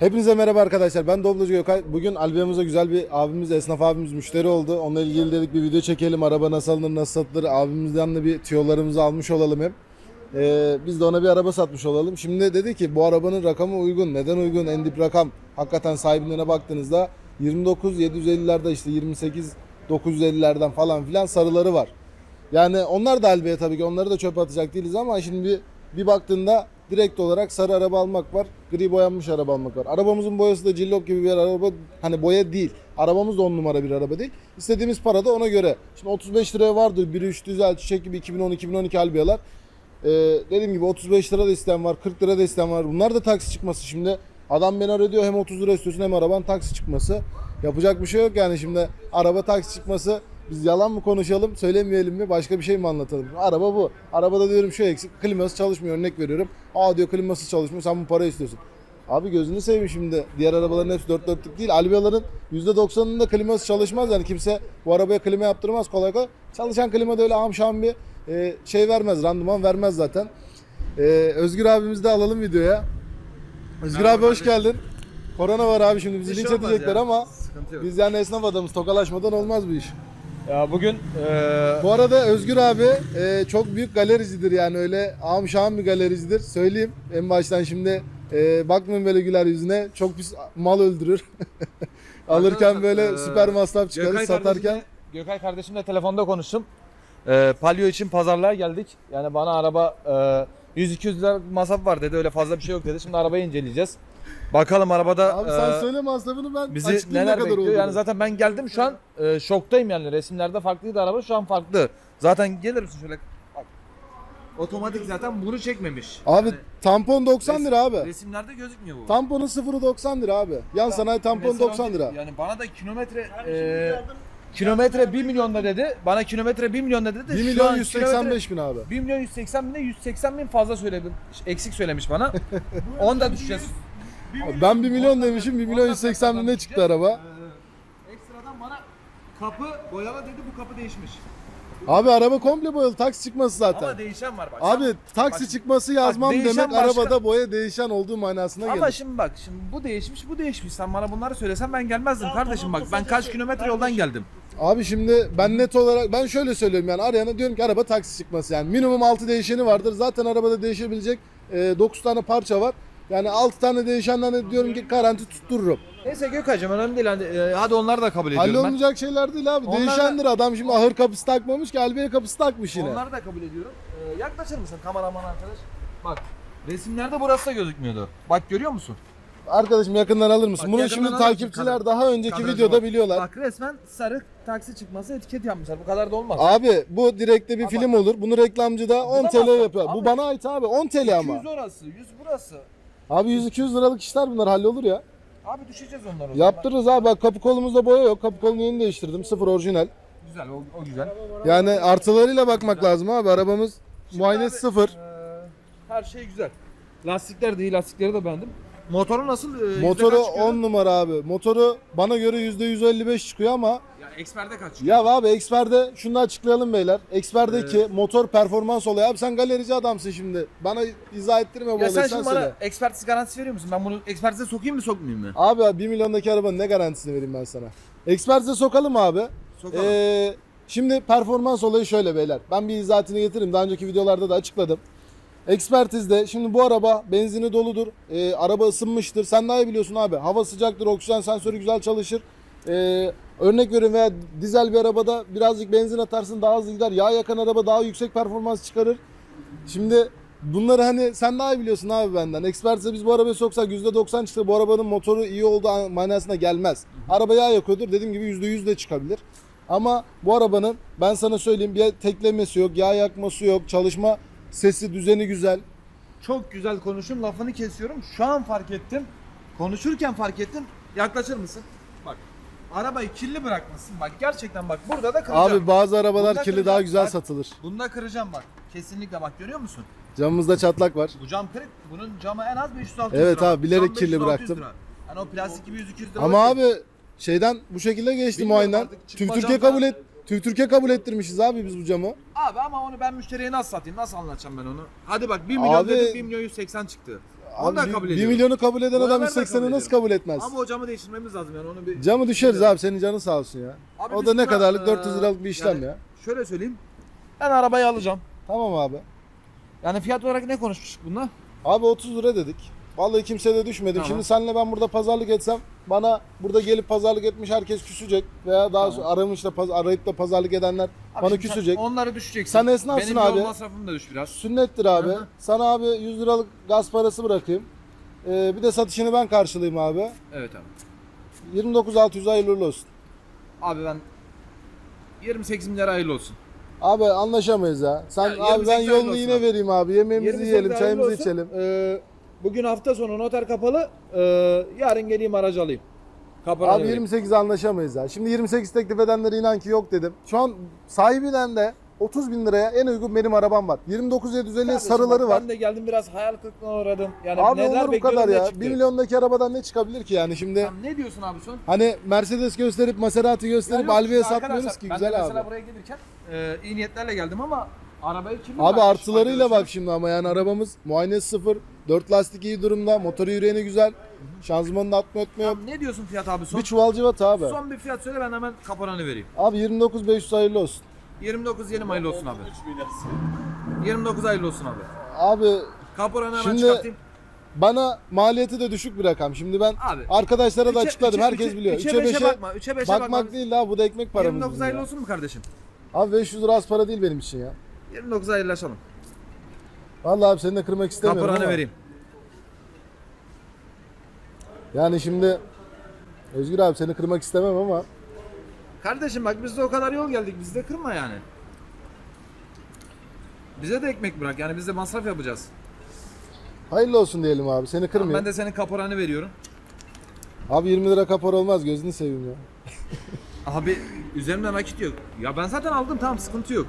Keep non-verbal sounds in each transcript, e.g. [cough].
Hepinize merhaba arkadaşlar. Ben Doblocu Gökay. Bugün albümümüze güzel bir abimiz, esnaf abimiz müşteri oldu. Onunla ilgili dedik bir video çekelim. Araba nasıl alınır, nasıl satılır. Abimizden de bir tüyolarımızı almış olalım hem. Ee, biz de ona bir araba satmış olalım. Şimdi dedi ki bu arabanın rakamı uygun. Neden uygun? En dip rakam. Hakikaten sahibinden baktığınızda 29 750'lerde işte 28 950'lerden falan filan sarıları var. Yani onlar da albeye tabii ki onları da çöpe atacak değiliz ama şimdi bir, bir baktığında direkt olarak sarı araba almak var. Gri boyanmış araba almak var. Arabamızın boyası da cillop gibi bir araba. Hani boya değil. Arabamız da on numara bir araba değil. İstediğimiz para da ona göre. Şimdi 35 liraya vardır. Biri 3 düzel çiçek gibi 2010-2012 albiyalar. Ee, dediğim gibi 35 lira da isteyen var. 40 lira da isteyen var. Bunlar da taksi çıkması şimdi. Adam beni arıyor diyor hem 30 lira istiyorsun hem araban taksi çıkması. Yapacak bir şey yok yani şimdi araba taksi çıkması biz yalan mı konuşalım söylemeyelim mi başka bir şey mi anlatalım? Araba bu. Arabada diyorum şu eksik kliması çalışmıyor örnek veriyorum. Aa diyor kliması çalışmıyor sen bu para istiyorsun. Abi gözünü seveyim şimdi. Diğer arabaların hepsi dört dörtlük değil. Albiyaların %90'ının da kliması çalışmaz. Yani kimse bu arabaya klima yaptırmaz kolay kolay. Çalışan klima da öyle amşam bir e, şey vermez. Randıman vermez zaten. E, Özgür abimizi de alalım videoya. Özgür Merhaba abi hoş kardeşim. geldin. Korona var abi şimdi bizi linç şey olmaz edecekler ya, ama Sıkıntı yok. biz yani esnaf adamız. Tokalaşmadan olmaz bu iş. Ya bugün eee Bu arada Özgür abi e, çok büyük galericidir yani öyle ağam şahım bir galericidir. Söyleyeyim en baştan şimdi e, bakmayın böyle güler yüzüne çok pis mal öldürür. [laughs] Alırken böyle e, süper masraf çıkarır Gökay satarken. kardeşimle, Gökay kardeşimle telefonda konuştum. Eee Palio için pazarlığa geldik. Yani bana araba eee 100-200 lira masraf var dedi. Öyle fazla bir şey yok dedi. Şimdi arabayı inceleyeceğiz. Bakalım arabada Abi sen eee, söyle masrafını ben bizi ne neler kadar bekliyor. olduğunu. Yani zaten ben geldim şu an eee, şoktayım yani. Resimlerde farklıydı araba şu an farklı. Zaten gelir misin şöyle bak. Otomatik zaten bunu çekmemiş. Abi Yani tampon 90 lira abi. Resimlerde gözükmüyor bu. Tamponun sıfırı 90 lira abi. Yan sanayi tampon Mesela 90 lira. Yani bana da kilometre e, kilometre 1 milyon da dedi. Bana kilometre 1 milyon da dedi. 1 Şu milyon an 185 bin abi. kilometre- 1 milyon 180 bin de 180 bin fazla söyledim. Eksik söylemiş bana. [laughs] Onu da düşeceğiz. Ben 1 milyon demişim 1 milyon 180 bin ne çıktı araba. Ee, ekstradan bana kapı boyama dedi bu kapı değişmiş. Abi araba komple boyalı taksi çıkması zaten. Ama değişen var bak. Abi taksi bak- çıkması yazmam değişen demek başka- arabada boya değişen olduğu manasına Ama gelir. şimdi bak şimdi bu değişmiş bu değişmiş. Sen bana bunları söylesen ben gelmezdim kardeşim bak. Ben kaç kilometre yoldan geldim. Abi şimdi ben net olarak ben şöyle söylüyorum yani arayana diyorum ki araba taksi çıkması yani minimum 6 değişeni vardır. Zaten arabada değişebilecek 9 tane parça var. Yani 6 tane değişenden de diyorum ki garanti tuttururum. Neyse Gökay'cığım önemli değil. Hadi, e, hadi onları da kabul ediyorum ben. Hallolmayacak şeyler değil abi. Onlar da- Değişendir adam şimdi ahır kapısı takmamış ki albeye kapısı takmış yine. Onları da kabul ediyorum. Ee, yaklaşır mısın kameraman arkadaş? Bak resimlerde burası da gözükmüyordu. Bak görüyor musun? Arkadaşım yakından alır mısın? Bak, Bunu yakından şimdi takipçiler Kadra- daha önceki kadraja videoda bak. biliyorlar. Bak resmen sarı taksi çıkması etiket yapmışlar. Bu kadar da olmaz. Abi bu direkte bir Ama- film olur. Bunu reklamcı da 10 da TL yapıyor. Bu Abi- bana ait abi 10 TL ama. 200 orası, 100 burası. Abi 100-200 liralık işler bunlar hallolur ya. Abi düşeceğiz onları. Yaptırırız abi bak kapı kolumuzda boya yok. Kapı kolunu yeni değiştirdim. Sıfır orijinal. Güzel o, o güzel. Yani artılarıyla bakmak lazım abi. Arabamız abi, sıfır. e, her şey güzel. Lastikler de iyi, lastikleri de beğendim. Motoru nasıl? E, yüzde Motoru kaç çıkıyor? 10 numara abi. Motoru bana göre %155 çıkıyor ama Ya eksperde kaç çıkıyor? ya abi Expert'de şunu da açıklayalım beyler. Expert'deki motor performans olayı. Abi sen galerici adamsın şimdi. Bana izah ettirme bu Ya olayı. sen Sen, şimdi söyle. bana ekspertiz garantisi veriyor musun? Ben bunu ekspertize sokayım mı sokmayayım mı? Abi 1 milyondaki arabanın ne garantisini vereyim ben sana? Expert'e sokalım abi. Sokalım. Ee, şimdi performans olayı şöyle beyler. Ben bir izahatını getireyim. Daha önceki videolarda da açıkladım. Ekspertizde şimdi bu araba benzini doludur. Ee, araba ısınmıştır. Sen daha iyi biliyorsun abi. Hava sıcaktır. Oksijen sensörü güzel çalışır. Ee, örnek veriyorum veya dizel bir arabada birazcık benzin atarsın daha hızlı gider. Yağ yakan araba daha yüksek performans çıkarır. Şimdi bunları hani sen daha iyi biliyorsun abi benden. Ekspertize biz bu arabayı soksak %90 çıktı. Bu arabanın motoru iyi olduğu manasına gelmez. Araba yağ yakıyordur. Dediğim gibi %100 de çıkabilir. Ama bu arabanın ben sana söyleyeyim bir teklemesi yok, yağ yakması yok, çalışma sesi düzeni güzel. Çok güzel konuşun lafını kesiyorum. Şu an fark ettim. Konuşurken fark ettim. Yaklaşır mısın? Bak. Arabayı kirli bırakmışsın. Bak gerçekten bak burada da kıracağım. Abi bazı arabalar Bunda kirli kıracağım. daha güzel Bak. satılır. Bunda kıracağım bak. Kesinlikle bak görüyor musun? Camımızda çatlak var. Bu cam kırık. Bunun camı en az 500-600 Evet lira. abi, bilerek Cam kirli 500-600 bıraktım. lira. Yani o plastik gibi 100-200 lira. Ama var abi şeyden bu şekilde geçti Bilmiyorum artık, çıkma Türkiye camdan- kabul et. Türkiye kabul ettirmişiz abi biz bu camı. Abi ama onu ben müşteriye nasıl satayım? Nasıl anlatacağım ben onu? Hadi bak 1 milyon Abi- dedim 1 milyon 180 çıktı. Onu da Abi, kabul bir ediyorum. milyonu kabul eden adam sefer de 180'i kabul nasıl ediyorum. kabul etmez? Ama o camı değiştirmemiz lazım yani onu bir... Camı düşeriz abi senin canın sağ olsun ya. Abi o biz da ne buna, kadarlık eee, 400 liralık bir işlem yani ya. Şöyle söyleyeyim. Ben arabayı alacağım. Tamam abi. Yani fiyat olarak ne konuşmuştuk bunda? Abi 30 lira dedik. Vallahi kimseye de düşmedim. Tamam. Şimdi senle ben burada pazarlık etsem bana burada gelip pazarlık etmiş herkes küsecek veya daha sonra aramış da paz- arayıp da pazarlık edenler Abi bana sen küsecek. Onları düşeceksin. Sen esnafsın Benim abi. yol masrafım da düş biraz. Sünnettir abi. Hı hı. Sana abi 100 liralık gaz parası bırakayım. Ee, bir de satışını ben karşılayayım abi. Evet abi. 29.600 hayırlı uğurlu olsun. Abi ben 28 milyar hayırlı olsun. Abi anlaşamayız ya. Sen Ya, abi ben 28 hayırlı yolunu yine abi. vereyim abi. Yemeğimizi 28 yiyelim, hayırlı çayımızı olsun. içelim. Ee, bugün hafta sonu noter kapalı. Ee, yarın geleyim aracı alayım. Kapalı Abi 28 anlaşamayız ya. Şimdi 28 teklif edenlere inan ki yok dedim. Şu an sahibinden de 30 bin liraya en uygun benim arabam var. 29.750 sarıları var. Ben de geldim biraz hayal kırıklığına uğradım. Yani Abi neler olur bu kadar ya. çıktı? 1 milyondaki arabadan ne çıkabilir ki yani şimdi? Tamam, ne diyorsun abi son? Hani Mercedes gösterip Maserati gösterip yok, Alvi'ye satmıyoruz ki ben de güzel mesela abi. buraya gelirken e, iyi niyetlerle geldim ama arabayı kim Abi bırakmış artılarıyla bak şimdi ama yani arabamız muayenesi sıfır. 4 lastik iyi durumda. Motoru yüreğini güzel. Şanzımanın atma ötme yok. Tamam, ne diyorsun fiyat abi son? Bir çuval cıvata abi. Son bir fiyat söyle ben hemen kaporanı vereyim. Abi 29.500 hayırlı olsun. 29 yeni hayırlı olsun abi. 29 hayırlı olsun abi. Abi Kaporanı hemen Şimdi- çıkartayım. bana maliyeti de düşük bir rakam. Şimdi ben Abi, arkadaşlara da Üçe- açıkladım. üçe- Herkes üçe- biliyor. üçe 3'e beşe 5'e bakma. 3'e 5'e bakmak bakma. değil la bu da ekmek paramız. 29 bizim hayırlı ya. olsun mu kardeşim? Abi 500 lira az para değil benim için ya. 29 hayırlaşalım. Vallahi abi seni de kırmak istemiyorum Kaporanı ama. vereyim. Yani şimdi Özgür abi seni kırmak istemem ama Kardeşim bak biz de o kadar yol geldik. Bizi de kırma yani. Bize de ekmek bırak. Yani biz de masraf yapacağız. hayırlı olsun diyelim abi. Seni kırmayayım. ben de senin kaporanı veriyorum. Abi 20 lira kapor olmaz gözünü seveyim ya. Abi üzerimde nakit yok. Ya ben zaten aldım tamam sıkıntı yok.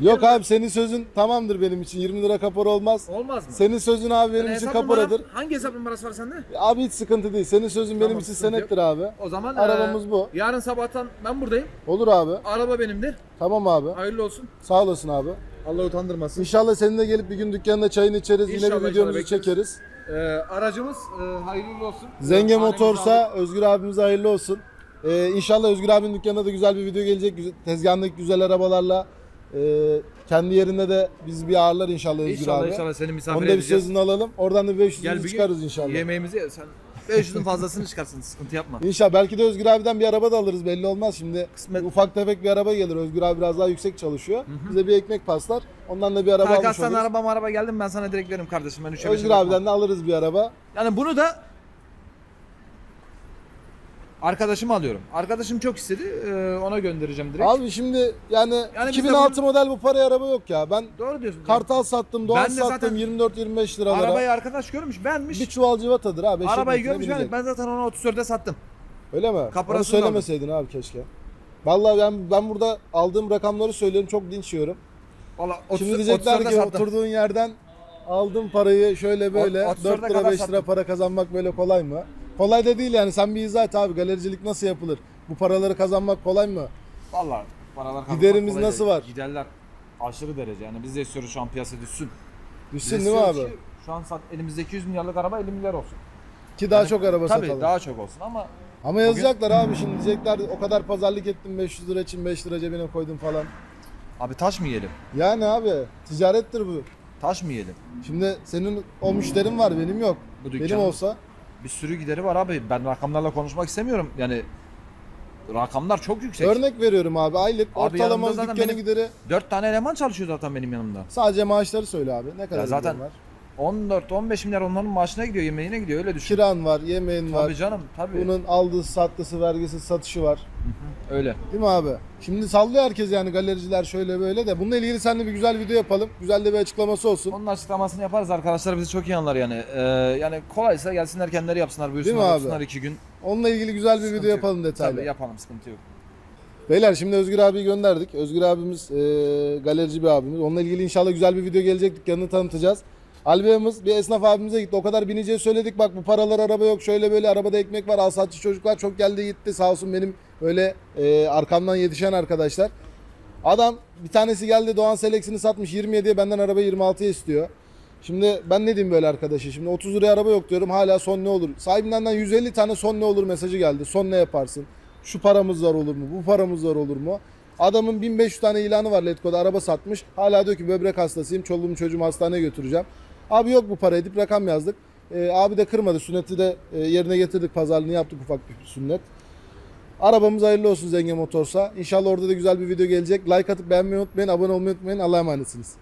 Yok abi senin sözün tamamdır benim için. 20 lira kapor olmaz. Olmaz mı? Senin sözün abi benim Yani için hesap kaporadır. numaram- hangi hesap numarası var sende? Abi hiç sıkıntı değil. Senin sözün benim Tamam, için sıkıntı senettir abi. O zaman Arabamız eee, bu. Yarın sabahtan ben buradayım. Olur abi. Araba benimdir. Tamam abi. Hayırlı olsun. Sağ olasın abi. Allah utandırmasın. İnşallah seninle gelip bir gün dükkanında çayını içeriz. Yine İnşallah, bir videomuzu inşallah çekeriz. Eee, aracımız eee, hayırlı olsun. Zenge Hanemizi Motorsa. Özgür abimize hayırlı olsun. Ee, inşallah Özgür abinin dükkanında da güzel bir video gelecek. Güzel- Tezgahındaki güzel arabalarla. Ee, kendi yerinde de biz bir ağırlar inşallah Özgür İnşallah abi. inşallah seni misafir Onu da bir edeceğiz. sözünü alalım. Oradan da 500'ünü Gel bir gün çıkarız inşallah. Yemeğimizi ye. Sen 500'ün fazlasını çıkarsın. Sıkıntı yapma. İnşallah belki de Özgür abiden bir araba da alırız belli olmaz. Şimdi Kısmet. ufak tefek bir araba gelir. Özgür abi biraz daha yüksek çalışıyor. Bize bir ekmek paslar. Ondan da bir araba almış Karkastan oluruz. araba araba geldim ben sana direkt veririm kardeşim. Ben 3'e Özgür abiden de alırız bir araba. Yani bunu da arkadaşımı alıyorum. Arkadaşım çok istedi. eee, ona göndereceğim direkt. Abi şimdi yani, Yani biz de 2006 model bu paraya araba yok ya. Ben Doğru diyorsun. Kartal sattım, Doğan Ben de sattım zaten 24-25 liralara. Arabayı arkadaş görmüş, beğenmiş. bir çuval civatadır abi. Arabayı görmüş, binecek. Ben zaten onu 34'e sattım. Öyle mi? Onu Kaporasını söylemeseydin abi keşke. Vallahi ben ben burada aldığım rakamları söylüyorum çok dinç yiyorum. Valla Şimdi diyecekler ki sattım. oturduğun yerden aldım parayı şöyle böyle Ot- 4 34'e lira kadar 5 lira sattım. para kazanmak böyle kolay mı? Kolay da değil yani sen bir izah et abi galericilik nasıl yapılır? Bu paraları kazanmak kolay mı? Valla paralar kazanmak Giderimiz kolay nasıl değil. var? Giderler aşırı derece. Yani biz de istiyoruz şu an piyasa düşsün. Biz Düşsün değil mi istiyoruz abi? ki Şu an sat, elimizdeki 100 milyarlık araba 50 milyar olsun. Ki daha Yani çok araba Tabii satalım. daha çok olsun ama Ama yazacaklar abi şimdi diyecekler o kadar pazarlık ettim 500 lira için 5 lira cebine koydum falan. abi taş mı yiyelim? Yani abi ticarettir bu. Taş mı yiyelim? Şimdi senin o müşterin var benim yok. Bu Benim dükkanın olsa bir sürü gideri var abi. Ben rakamlarla konuşmak istemiyorum. Yani rakamlar çok yüksek. örnek veriyorum abi aylık Abi ortalama yanımda zaten dükkanın benim- gideri 4 tane eleman çalışıyor zaten benim yanımda. sadece maaşları söyle abi. Ne kadar Ya zaten var? 14-15 milyar onların maaşına gidiyor, yemeğine gidiyor öyle düşün. Kiran var, yemeğin var. Tabii canım tabii. Bunun aldığı, sattısı, vergisi, satışı var. Öyle. Değil mi abi? Şimdi sallıyor herkes yani galericiler şöyle böyle de. Bununla ilgili seninle bir güzel video yapalım. Güzel de bir açıklaması olsun. Onun açıklamasını yaparız arkadaşlar bizi çok iyi anlar yani. Ee, yani kolaysa gelsinler kendileri yapsınlar buyursunlar abi? yapsınlar iki gün. Onunla ilgili güzel bir Sıkıntı video yok. yapalım detaylı. Tabii yapalım sıkıntı yok. Beyler şimdi Özgür abiyi gönderdik. Özgür abimiz e, galerici bir abimiz. Onunla ilgili inşallah güzel bir video gelecek. Dükkanını tanıtacağız. Albiyamız bir esnaf abimize gitti. O kadar bineceği söyledik. Bak bu paralar araba yok. Şöyle böyle arabada ekmek var. Alsatçı çocuklar çok geldi gitti. Sağ olsun benim öyle e, arkamdan yetişen arkadaşlar. Adam bir tanesi geldi Doğan Selex'ini satmış 27'ye benden araba 26'ya istiyor. Şimdi ben ne diyeyim böyle arkadaşa? Şimdi 30 liraya araba yok diyorum. Hala son ne olur? Sahibinden 150 tane son ne olur mesajı geldi. Son ne yaparsın? Şu paramız var olur mu? Bu paramız var olur mu? Adamın 1500 tane ilanı var Letgo'da araba satmış. Hala diyor ki böbrek hastasıyım. Çoluğumu çocuğumu hastaneye götüreceğim. Abi yok bu para edip rakam yazdık. Ee, abi de kırmadı. Sünneti de e, yerine getirdik. Pazarlığını yaptık ufak bir sünnet. Arabamız hayırlı olsun Zengin Motors'a. İnşallah orada da güzel bir video gelecek. Like atıp beğenmeyi unutmayın. Abone olmayı unutmayın. Allah'a emanetsiniz.